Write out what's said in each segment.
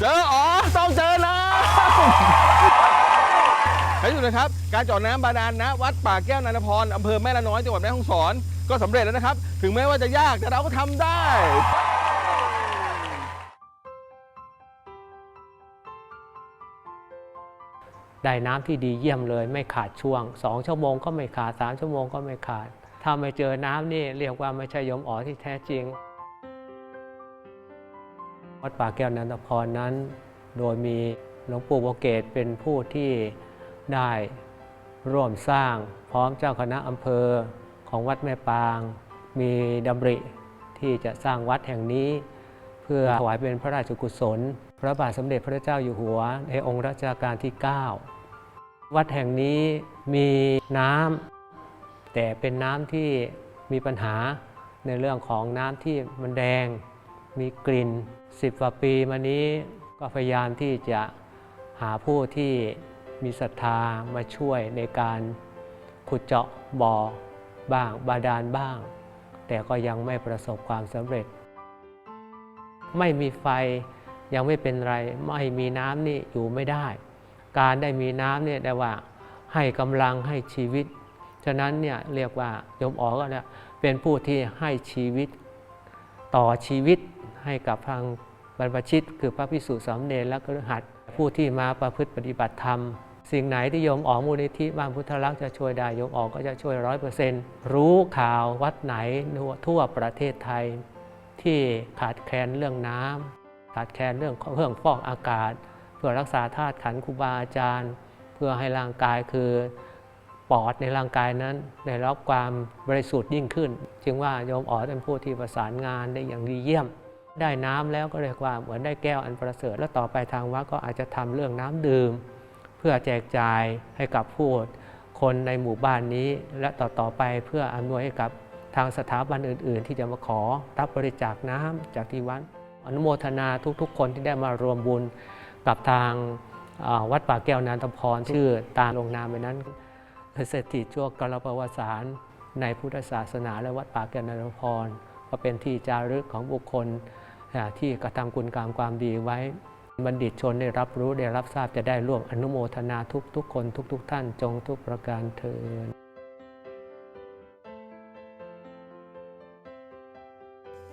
เจออ๋อต้องเจอนะและอยู่นะครับ การเจาะน้ำบาดาลนะ วัดป่าแก้วนันทพรอำเภอแม่ละน้อยจังหวัดแม่ฮ่องสอน ก็สำเร็จแล้วนะครับ ถึงแม้ว่าจะยากแต่เราก็ทำได้ได้น้ำที่ดีเยี่ยมเลยไม่ขาดช่วง 2 ชั่วโมงก็ไม่ขาด 3 ชั่วโมงก็ไม่ขาด ถ้าไม่เจอน้ำนี่เรียกว่าไม่ใช่ยมอ๋อที่แท้จริง วัดป่าแก้วนันทพรนั้น โดยมีหลวงปู่โบเกตเป็นผู้ที่ได้ร่วมสร้างพร้อมเจ้าคณะอำเภอของวัดแม่ปาง มีดำริที่จะสร้างวัดแห่งนี้ เพื่อถวายเป็นพระราชกุศล พระบาทสมเด็จพระเจ้าอยู่หัว ในองค์รัชกาลที่ 9 วัดแห่งนี้มีน้ำแต่เป็นน้ำที่มีปัญหาในเรื่องของน้ำที่มันแดง มีกลิ่น10กว่าปีมานี้ก็พยายามที่จะหาผู้ที่มีศรัทธามาช่วยในการขุดเจาะบ่อบ้างบาดาลบ้าง แต่ก็ยังไม่ประสบความสำเร็จ ไม่มีไฟยังไม่เป็นไรไม่มีน้ำนี่อยู่ไม่ได้ การได้มีน้ำเนี่ยได้ว่าให้กำลังให้ชีวิต ฉะนั้นเนี่ยเรียกว่าโยมอ๋อก็เนี่ยเป็นผู้ที่ให้ชีวิตต่อชีวิต ให้กับทางบรรพชิต คือพระพิสุสามเณรและกฤหัสผู้ที่มาประพฤติปฏิบัติธรรม สิ่งไหนที่โยมอ๋อมูลนิธิบ้านพุทธรักษณ์จะช่วยได้โยมอ๋อก็จะช่วยร้อยเปอร์เซ็นต์รู้ข่าววัดไหนทั่วประเทศไทย ที่ขาดแคลนเรื่องน้ำขาดแคลนเรื่องเครื่องฟอกอากาศ เพื่อรักษาธาตุขันครูบาอาจารย์ เพื่อให้ร่างกายคือปอดในร่างกายนั้นได้รับความบริสุทธิ์ยิ่งขึ้น จึงว่าโยมอ๋อเป็นผู้ที่ประสานงานได้อย่างดีเยี่ยม ได้น้ำแล้วก็เรียกว่าเหมือนได้แก้วอันประเสริฐ แล้วต่อไปทางวัดก็อาจจะทำเรื่องน้ำดื่ม เพื่อแจกจ่ายให้กับผู้คนในหมู่บ้านนี้ และต่อต่อไปเพื่ออำนวยให้กับทางสถาบันอื่น ๆ ที่จะมาขอรับบริจาคน้ำจากที่วัดอนุโมทนาทุกๆ คนที่ได้มารวมบุญกับทางวัดป่าแก้วนันทพรชื่อตามลงนามไปนั้นเศรษฐีชั่วกรประวัติศาสตร์ในพุทธศาสนาและวัดป่าแก้วนันทพรก็เป็นที่จารึกของบุคคล ที่กระทำคุณงามความดีไว้ บัณฑิตชนได้รับรู้ได้รับทราบจะได้ร่วมอนุโมทนาทุกทุกคนทุกทกท่านจงทุกประการเทิน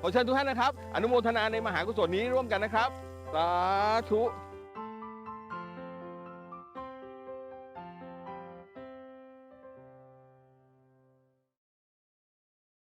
ขอเชิญทุกท่านนะครับ อนุโมทนาในมหากุศลนี้ร่วมกันนะครับสาธุ